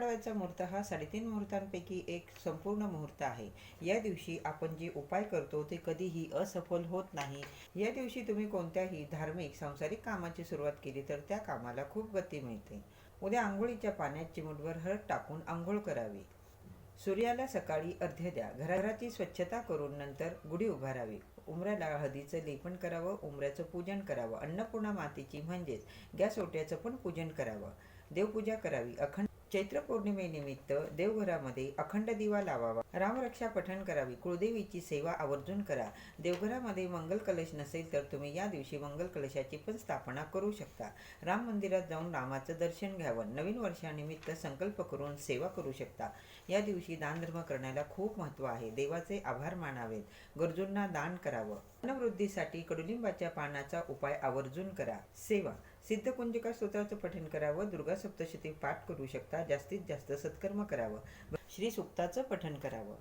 पाडव्याचा मुहूर्त हा साडेतीन मुहूर्तांपैकी एक संपूर्ण मुहूर्त आहे. या दिवशी आपण जे उपाय करतो ते कधीही असफल होत नाही. या दिवशी तुम्ही कोणत्याही धार्मिक सांसारिक कामाची सुरुवात केली तर त्या कामाला खूप गती मिळते. उद्या आंघोळीच्या पाण्यात चिमूटभर हळद टाकून आंघोळ करावी. सूर्याला सकाळी अर्ध्य द्या. घराघराची स्वच्छता करून नंतर गुढी उभारावी. उमऱ्याला हळदीचं लेपन करावं उमऱ्याचं पूजन करावं. अन्नपूर्णा मातेची म्हणजेच गॅस ओट्याचं पण पूजन करावं. देवपूजा करावी. अखंड चैत्र पौर्णिमेनिमित्त देवघरामध्ये अखंड दिवा लावावा. रामरक्षा पठण करावी. कुळदेवीची सेवा आवर्जून करा. देवघरामध्ये मंगल कलश नसेल तर तुम्ही या दिवशी मंगल कलशाची पण स्थापना करू शकता. राम मंदिरात जाऊन रामाचं दर्शन घ्यावं. नवीन वर्षानिमित्त संकल्प करून सेवा करू शकता. या दिवशी दानधर्म करण्याला खूप महत्त्व आहे. देवाचे आभार मानावेत. गरजूंना दान करावं. अन्नवृद्धीसाठी कडुलिंबाच्या पानाचा उपाय आवर्जून करा. सेवा सिद्धकुंजिका स्तोत्राचं पठण करावं दुर्गा सप्तशती पाठ करू शकता जास्तीत जास्त सत्कर्म करावं. श्री सुक्ताचं पठण करावं.